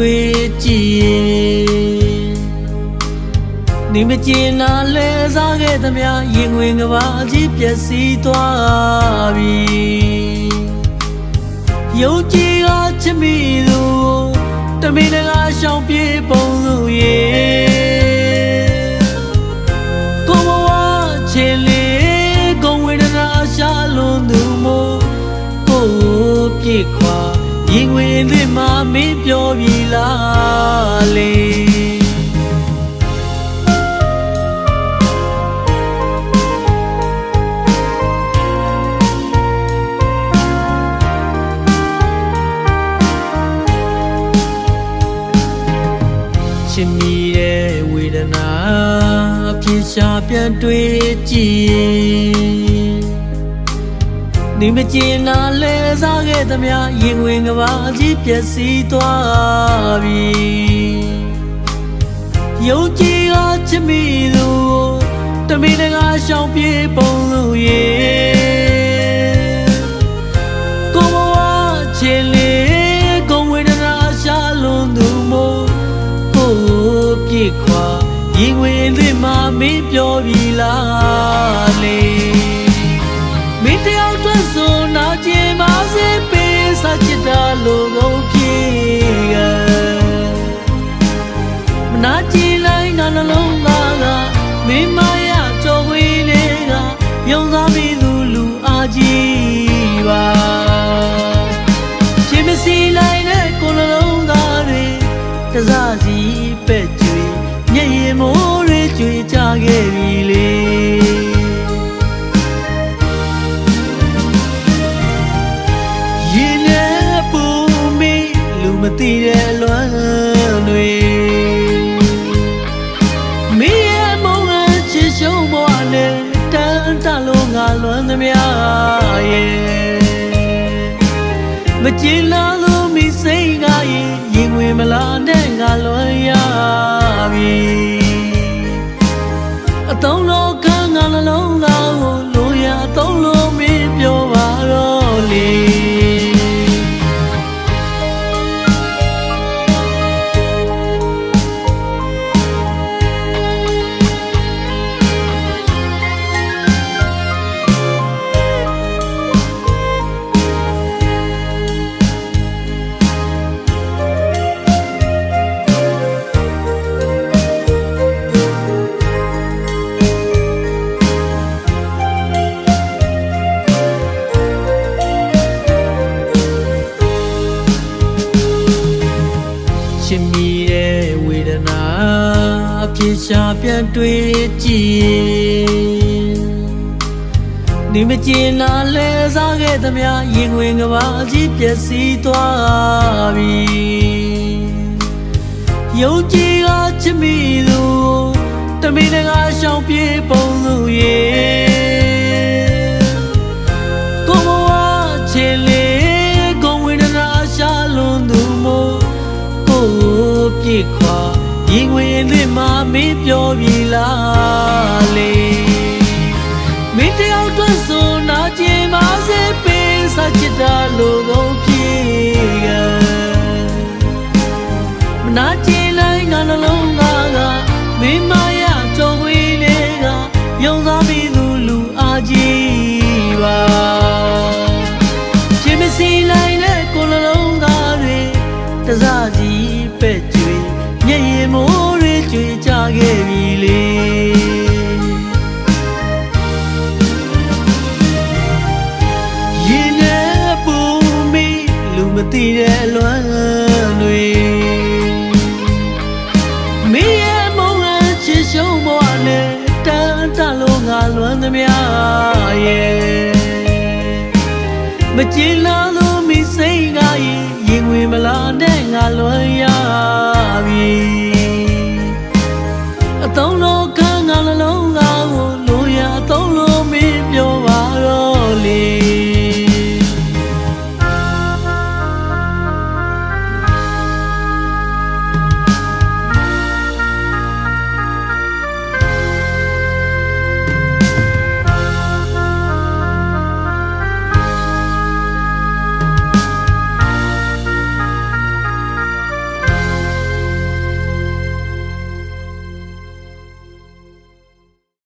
ရှာပြန်တွေ့ကြည့်နေမကျင်နာလဲစားခဲ့သမျှရင်ဝင်ကဘာကြီးပျက်စီးသွားပြီယုံကြည်အားချစ်မိသူတမင်တကာရှောင်ပြေးပုံလို့ရေကိုဘဝချေလေးဂုံဝေဒနာရှာလွန်သူမို့ကိုယ်ပြစ်ခွာ ရင်ဝင်သစ်မှမင်းပြောပြီလားလေချစ်မိတဲ့ဝေဒနာအဖြစ်ရှာပြန်တွေ့ကြည့် နေမကျင်နာလဲစားခဲ့သမျှရင်ဝင်ကဘာကြီးပျက်စီးသွားပြီယုံကြည်အားချစ်မိသူတမင်တကာရှောင်ပြေးပုံလို့ရေကိုဘဝချေလေးကိုဝေဒနာရှာလွန်သူမို့ကိုယ်ပြစ်ခွာရင်ဝင်သစ်မှမင်းပြောပြီလား စချစ်တာလိုကုန်ဖြစ်ကမနာကြည့်လိုက်ငါနှလုံးသားကမင်းမရကြော်ခွေးလေးကယုံသားမိသူလူအားကြီးပါချင်မစီလိုက်တဲ့ကိုယ်နှလုံးသားတွေတစားစီပဲ့ကြွေမျက်ရည်မိုးတွေကြွေကြခဲ့ပြီလေ သိတဲ့လွမ်းတွေမင်းရဲ့မုန်းအချစ်ရှုံးဘဝနဲ့တန်တလို့ငါလွမ်းသမျှရဲ့မကြည်လာလို့မိစိတ်ကရင်ရင်ဝင်မလာတဲ့ငါလွန်ရပြီ ချစ်မိတဲ့ဝေဒနာအဖြစ်ရှာပြန်တွေ့ကြည့်နေမကျင်နာလဲစားခဲ့သမျှရင်ဝင်ကဘာကြီးပျက်စီးသွားပြီယုံကြည်အားချစ်မိသူတမင်တကာရှောင်ပြေးပုံလို့ရေ ရင်ဝင်သစ်မှမင်းပြောပြီလားလေမင်းတယောက်တည်းဆိုနာကျင်ပါစေပေးစချစ်တာလိုကုန် လူမသိတဲ့လွမ်းတွေမင်းရဲ့မုန်းအချစ်ရှုံးဘဝနဲ့တန်တလို့ငါလွမ်းသမျှရဲ့မကြည်လာလို့မိစိတ်ကရင်ရင်ဝင်မလာ